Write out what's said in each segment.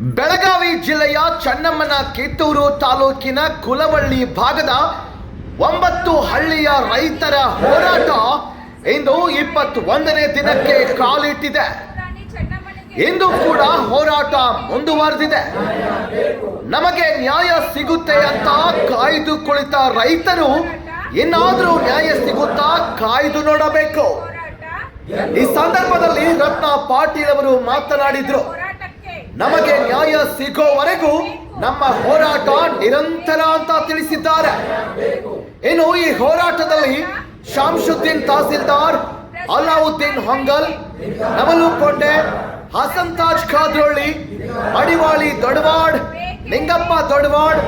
ಬೆಳಗಾವಿ ಜಿಲ್ಲೆಯ ಚನ್ನಮ್ಮನ ಕಿತ್ತೂರು ತಾಲೂಕಿನ ಕುಲವಳ್ಳಿ ಭಾಗದ ಒಂಬತ್ತು ಹಳ್ಳಿಯ ರೈತರ ಹೋರಾಟ ಇಂದು ಇಪ್ಪತ್ತೊಂದನೇ ದಿನಕ್ಕೆ ಕಾಲಿಟ್ಟಿದೆ. ಇಂದು ಕೂಡ ಹೋರಾಟ ಮುಂದುವರೆದಿದೆ. ನಮಗೆ ನ್ಯಾಯ ಸಿಗುತ್ತೆ ಅಂತ ಕಾಯ್ದು ಕುಳಿತ ರೈತರು, ಇನ್ನಾದ್ರೂ ನ್ಯಾಯ ಸಿಗುತ್ತಾ ಕಾಯ್ದು ನೋಡಬೇಕು. ಈ ಸಂದರ್ಭದಲ್ಲಿ ರತ್ನ ಪಾಟೀಲ್ ಅವರು ಮಾತನಾಡಿದ್ರು. ನಮಗೆ ನ್ಯಾಯ ಸಿಗೋವರೆಗೂ ನಮ್ಮ ಹೋರಾಟ ನಿರಂತರ ಅಂತ ತಿಳಿಸಿದ್ದಾರೆ. ಇನ್ನು ಈ ಹೋರಾಟದಲ್ಲಿ ಶಾಂಶುದ್ದೀನ್ ತಹಸೀಲ್ದಾರ್ ಅಲಾವುದ್ದೀನ್ ಹೊಂಗಲ್ ನವಲುಕೊಂಡೆ ತಾಜ್ ಖಾದ್ರೊಳ್ಳಿ ಅಡಿವಾಳಿ ದೊಡವಾಡ್, ನಿಂಗಪ್ಪ ದೊಡವಾಡ್,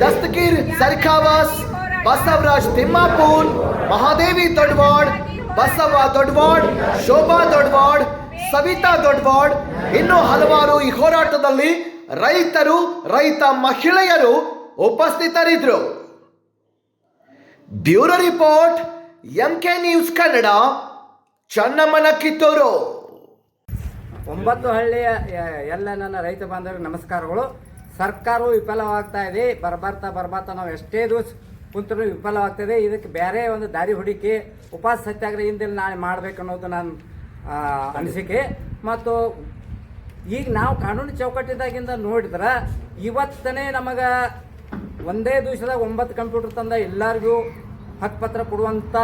ದಸ್ತಗೀರ್ ಸರ್ಖಾವಾಸ್ ಬಸವರಾಜ್ ತಿಮ್ಮಾಪೂರ್, ಮಹಾದೇವಿ ದೊಡವಾಡ್, ಬಸವ ದೊಡವಾಡ್, ಶೋಭಾ ದೊಡ್ವಾಡ್ ಸವಿತಾ ದೊಡ್ಬಾಡ್ ಇನ್ನೂ ಹಲವಾರು ಈ ಹೋರಾಟದಲ್ಲಿ ರೈತರು ರೈತ ಮಹಿಳೆಯರು ಉಪಸ್ಥಿತರಿದ್ರು. Bureau report M K news Kannada ಚನ್ನಮ್ಮನ Kittur. ಒಂಬತ್ತು ಹಳ್ಳಿಯ ಎಲ್ಲ ನನ್ನ ರೈತ ಬಾಂಧವರಿಗೆ ನಮಸ್ಕಾರಗಳು. ಸರ್ಕಾರವು ವಿಫಲವಾಗ್ತಾ ಇದೆ. ಬರ್ಬರ್ತಾ ಬರ್ಬರ್ತಾ ನಾವು ಎಷ್ಟೇ ದಿವಸ ಕುಂತರೂ ವಿಫಲವಾಗ್ತದೆ ಇದಕ್ಕೆ ಬೇರೆ ಒಂದು ದಾರಿ ಹುಡುಕಿ ಉಪವಾಸ ಸತ್ಯಾಗ್ರಹದಿಂದ ನಾಳೆ ಮಾಡಬೇಕು ಅನ್ನೋದು ನನ್ನ ಆ, ಅನಿಸಿಕೆ. ಮತ್ತು ಈಗ ನಾವು ಕಾನೂನು ಚೌಕಟ್ಟಿದಾಗಿಂದ ನೋಡಿದ್ರೆ, ಇವತ್ತನೇ ನಮಗೆ ಒಂದೇ ದಿವಸದಾಗ ಒಂಬತ್ತು ಕಂಪ್ಯೂಟರ್ ತಂದ ಎಲ್ಲರಿಗೂ ಹಕ್ಕುಪತ್ರ ಕೊಡುವಂಥ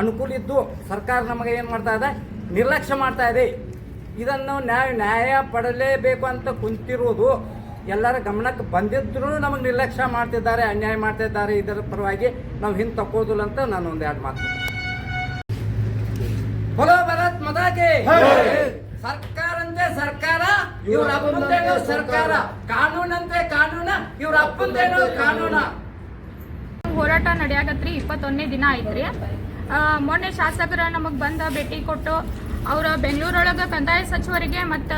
ಅನುಕೂಲ ಇದ್ದು ಸರ್ಕಾರ ನಮಗೆ ಏನು ಮಾಡ್ತಾ ಇದೆ? ನಿರ್ಲಕ್ಷ್ಯ ಮಾಡ್ತಾ ಇದೆ. ಇದನ್ನು ನ್ಯಾಯ ನ್ಯಾಯ ಪಡಲೇಬೇಕು ಅಂತ ಕುಂತಿರುವುದು ಎಲ್ಲರ ಗಮನಕ್ಕೆ ಬಂದಿದ್ರೂ ನಮಗೆ ನಿರ್ಲಕ್ಷ್ಯ ಮಾಡ್ತಿದ್ದಾರೆ, ಅನ್ಯಾಯ ಮಾಡ್ತಿದ್ದಾರೆ, ಇದರ ಪರವಾಗಿ ನಾವು ಹಿಂದೆ ತಕ್ಕೋದಿಲ್ಲ ಅಂತ ನಾನು ಒಂದು ಎರಡು ಮಾತು ಹೊಲ ಸರ್ಕಾರ ಅಂದ್ರೆ ಸರ್ಕಾರ ಇವ್ರ ಅಪ್ಪಂದೇನೋ ಸರ್ಕಾರ. ಕಾನೂನಂತೆ ಕಾನೂನ ಇವ್ರ ಅಪ್ಪಂದೇನೋ ಕಾನೂನ. ಹೋರಾಟ ನಡೆಯಾಗತ್ರಿ ಇಪ್ಪತ್ತೊಂದನೇ ದಿನ ಐತ್ರಿ. ಮೊನ್ನೆ ಶಾಸಕರ ನಮಗೆ ಬಂದ ಭೇಟಿ ಕೊಟ್ಟು ಅವರ ಬೆಂಗಳೂರೊಳಗೆ ಕಂದಾಯ ಸಚಿವರಿಗೆ ಮತ್ತು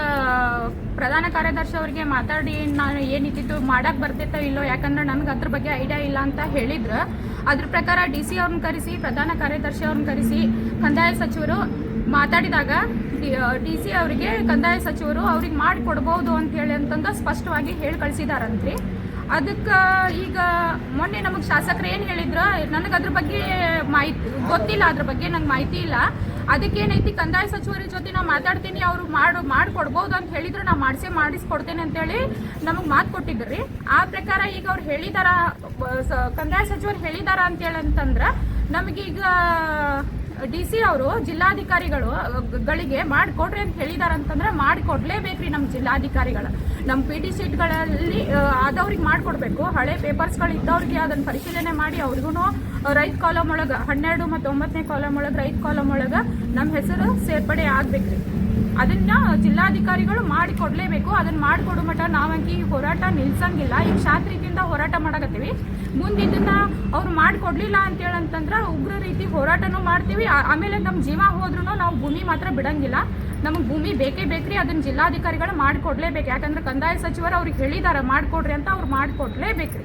ಪ್ರಧಾನ ಕಾರ್ಯದರ್ಶಿ ಅವರಿಗೆ ಮಾತಾಡಿ ನಾನು ಏನಿತ್ತು ಮಾಡಕ್ಕೆ ಬರ್ತಿತ್ತೋ ಇಲ್ಲೋ ಯಾಕಂದ್ರೆ ನನಗೆ ಅದ್ರ ಬಗ್ಗೆ ಐಡಿಯಾ ಇಲ್ಲ ಅಂತ ಹೇಳಿದ್ರು. ಅದ್ರ ಪ್ರಕಾರ ಡಿ ಸಿ ಅವ್ರನ್ನ ಕರೆಸಿ ಪ್ರಧಾನ ಕಾರ್ಯದರ್ಶಿ ಅವ್ರನ್ನ ಕರೆಸಿ ಕಂದಾಯ ಸಚಿವರು ಮಾತಾಡಿದಾಗ ಡಿ ಸಿ ಅವರಿಗೆ ಕಂದಾಯ ಸಚಿವರು ಅವ್ರಿಗೆ ಮಾಡಿ ಕೊಡ್ಬೋದು ಅಂತ ಹೇಳಿ ಅಂತಂದು ಸ್ಪಷ್ಟವಾಗಿ ಹೇಳಿ ಕಳಿಸಿದಾರಂತ್ರಿ. ಅದಕ್ಕೆ ಈಗ ಮೊನ್ನೆ ನಮಗೆ ಶಾಸಕರು ಏನು ಹೇಳಿದ್ರು, ನನಗೆ ಅದ್ರ ಬಗ್ಗೆ ಮಾಹಿತಿ, ಗೊತ್ತಿಲ್ಲ, ಅದ್ರ ಬಗ್ಗೆ ನಂಗೆ ಮಾಹಿತಿ ಇಲ್ಲ. ಅದಕ್ಕೇನೈತಿ, ಕಂದಾಯ ಸಚಿವರ ಜೊತೆ ನಾವು ಮಾತಾಡ್ತೀನಿ, ಅವರು ಮಾಡು ಮಾಡಿಕೊಡ್ಬೋದು ಅಂತ ಹೇಳಿದ್ರು, ನಾವು ಮಾಡಿಸಿ, ಮಾಡಿಸ್ಕೊಡ್ತೇನೆ ಅಂತೇಳಿ ನಮಗೆ ಮಾತು ಕೊಟ್ಟಿದ್ರಿ. ಆ ಪ್ರಕಾರ ಈಗ ಅವ್ರು ಹೇಳಿದಾರ ಕಂದಾಯ ಸಚಿವರು ಹೇಳಿದಾರ ಅಂತೇಳಿ ಅಂತಂದ್ರೆ ನಮಗೀಗ ಡಿ ಸಿ ಅವರು ಜಿಲ್ಲಾಧಿಕಾರಿಗಳು ಗಳಿಗೆ ಮಾಡಿಕೊಡ್ರಿ ಅಂತ ಹೇಳಿದಾರೆ ಅಂತಂದ್ರೆ ಮಾಡಿಕೊಡ್ಲೇಬೇಕ್ರಿ ನಮ್ಮ ಜಿಲ್ಲಾಧಿಕಾರಿಗಳು. ನಮ್ಮ ಪಿ ಟಿ ಸೀಟ್ಗಳಲ್ಲಿ ಆದವ್ರಿಗೆ ಮಾಡಿಕೊಡ್ಬೇಕು. ಹಳೆ ಪೇಪರ್ಸ್ಗಳು ಇದ್ದವ್ರಿಗೆ ಅದನ್ನು ಪರಿಶೀಲನೆ ಮಾಡಿ ಅವ್ರಿಗೂ ರೈತ ಕಾಲಮ್ ಒಳಗೆ, ಹನ್ನೆರಡು ಮತ್ತು ಒಂಬತ್ತನೇ ಕಾಲಮ್ ಒಳಗೆ ರೈತ ಕಾಲಮ್ ಒಳಗೆ ನಮ್ಮ ಹೆಸರು ಸೇರ್ಪಡೆ ಆಗ್ಬೇಕ್ರಿ. ಅದನ್ನ ಜಿಲ್ಲಾಧಿಕಾರಿಗಳು ಮಾಡಿಕೊಡ್ಲೇಬೇಕು. ಅದನ್ನ ಮಾಡಿಕೊಡೋ ಮಟ್ಟ ನಾವಂಕಿ ಈ ಹೋರಾಟ ನಿಲ್ಸಂಗಿಲ್ಲ. ಈಗ ಶಾಂತ ರೀತಿಯಿಂದ ಹೋರಾಟ ಮಾಡಕತ್ತೀವಿ. ಮುಂದೆ ಇದನ್ನ ಅವ್ರು ಮಾಡಿಕೊಡ್ಲಿಲ್ಲ ಅಂತೇಳಿ ಅಂತಂದ್ರೆ ಉಗ್ರ ರೀತಿ ಹೋರಾಟನೂ ಮಾಡ್ತೀವಿ. ಆಮೇಲೆ ನಮ್ಮ ಜೀವ ಹೋದ್ರೂ ನಾವು ಭೂಮಿ ಮಾತ್ರ ಬಿಡಂಗಿಲ್ಲ. ನಮಗೆ ಭೂಮಿ ಬೇಕೇ ಬೇಕ್ರಿ. ಅದನ್ನ ಜಿಲ್ಲಾಧಿಕಾರಿಗಳು ಮಾಡಿಕೊಡ್ಲೇಬೇಕು. ಯಾಕಂದ್ರೆ ಕಂದಾಯ ಸಚಿವರು ಅವ್ರಿಗೆ ಹೇಳಿದಾರೆ, ಮಾಡಿಕೊಡ್ರಿ ಅಂತ ಅವ್ರು ಮಾಡಿಕೊಡ್ಲೇಬೇಕ್ರಿ.